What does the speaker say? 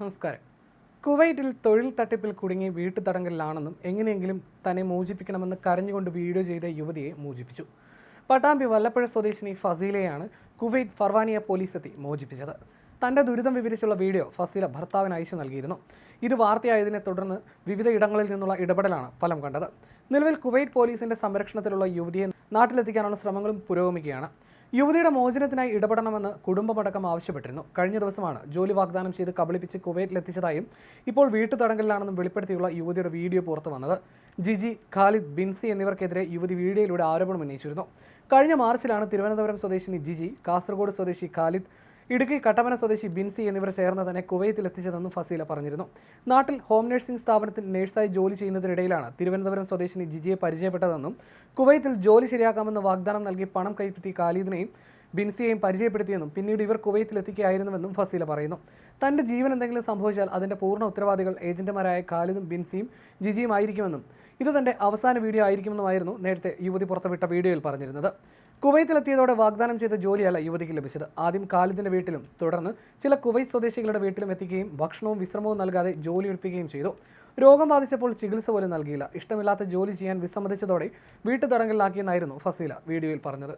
നമസ്കാരം. കുവൈറ്റിൽ തൊഴിൽ തട്ടിപ്പിൽ കുടുങ്ങി വീട്ടു തടങ്കലിലാണെന്നും എങ്ങനെയെങ്കിലും തന്നെ മോചിപ്പിക്കണമെന്ന് കരഞ്ഞുകൊണ്ട് വീഡിയോ ചെയ്ത യുവതിയെ മോചിപ്പിച്ചു. പട്ടാമ്പി വല്ലപ്പുഴ സ്വദേശിനി ഫസീലയാണ് കുവൈറ്റ് ഫർവാനിയ പോലീസ് എത്തി മോചിപ്പിച്ചത്. തന്റെ ദുരിതം വിവരിച്ചുള്ള വീഡിയോ ഫസീല ഭർത്താവിന് അയച്ചു നൽകിയിരുന്നു. ഇത് വാർത്തയായതിനെ തുടർന്ന് വിവിധ ഇടങ്ങളിൽ നിന്നുള്ള ഇടപെടലാണ് ഫലം കണ്ടത്. നിലവിൽ കുവൈറ്റ് പോലീസിന്റെ സംരക്ഷണത്തിലുള്ള യുവതിയെ നാട്ടിലെത്തിക്കാനുള്ള ശ്രമങ്ങളും പുരോഗമിക്കുകയാണ്. യുവതിയുടെ മോചനത്തിനായി ഇടപെടണമെന്ന് കുടുംബമടക്കം ആവശ്യപ്പെട്ടിരുന്നു. കഴിഞ്ഞ ദിവസമാണ് ജോലി വാഗ്ദാനം ചെയ്ത് കബളിപ്പിച്ച് കുവൈറ്റിലെത്തിച്ചതായും ഇപ്പോൾ വീട്ടുതടങ്കലിലാണെന്നും വെളിപ്പെടുത്തിയുള്ള യുവതിയുടെ വീഡിയോ പുറത്തു വന്നത്. ജിജി ഖാലിദ് ബിൻസി എന്നിവർക്കെതിരെ യുവതി വീഡിയോയിലൂടെ ആരോപണം ഉന്നയിച്ചിരുന്നു. കഴിഞ്ഞ മാർച്ചിലാണ് തിരുവനന്തപുരം സ്വദേശിനി ജിജി കാസർഗോഡ് സ്വദേശി ഖാലിദ് ഇടുക്കി കട്ടപ്പന സ്വദേശി ബിൻസി എന്നിവർ ചേർന്ന് തന്നെ കുവൈത്തിൽ എത്തിച്ചതെന്നും ഫസീല പറഞ്ഞിരുന്നു. നാട്ടിൽ ഹോം നഴ്സിംഗ് സ്ഥാപനത്തിൽ നഴ്സായി ജോലി ചെയ്യുന്നതിനിടയിലാണ് തിരുവനന്തപുരം സ്വദേശിനി ജിജിയെ പരിചയപ്പെട്ടതെന്നും കുവൈത്തിൽ ജോലി ശരിയാക്കാമെന്ന് വാഗ്ദാനം നൽകി പണം കൈപ്പറ്റി ഖാലിദിനെയും ബിൻസിയെയും പരിചയപ്പെടുത്തിയെന്നും പിന്നീട് ഇവർ കുവൈത്തിൽ എത്തിക്കുകയായിരുന്നുവെന്നും ഫസീല പറയുന്നു. തന്റെ ജീവൻ എന്തെങ്കിലും സംഭവിച്ചാൽ അതിന്റെ പൂർണ ഉത്തരവാദികൾ ഏജന്റുമാരായ ഖാലിദും ബിൻസിയും ജിജിയും ആയിരിക്കുമെന്നും ഇത് തന്റെ അവസാന വീഡിയോ ആയിരിക്കുമെന്നുമായിരുന്നു നേരത്തെ യുവതി പുറത്തുവിട്ട വീഡിയോയിൽ പറഞ്ഞിരുന്നത്. കുവൈത്തിലെത്തിയതോടെ വാഗ്ദാനം ചെയ്ത ജോലിയല്ല യുവതിക്ക് ലഭിച്ചത്. ആദ്യം കാലിദിന്റെ വീട്ടിലും തുടർന്ന് ചില കുവൈത്ത് സ്വദേശികളുടെ വീട്ടിലും എത്തിക്കുകയും ഭക്ഷണവും വിശ്രമവും നൽകാതെ ജോലി എടുപ്പിക്കുകയും ചെയ്തു. രോഗം ബാധിച്ചപ്പോൾ ചികിത്സ പോലും നൽകിയില്ല. ഇഷ്ടമില്ലാത്ത ജോലി ചെയ്യാൻ വിസമ്മതിച്ചതോടെ വീട്ടുതടങ്കലിലാക്കിയെന്നായിരുന്നു ഫസീല വീഡിയോയിൽ പറഞ്ഞത്.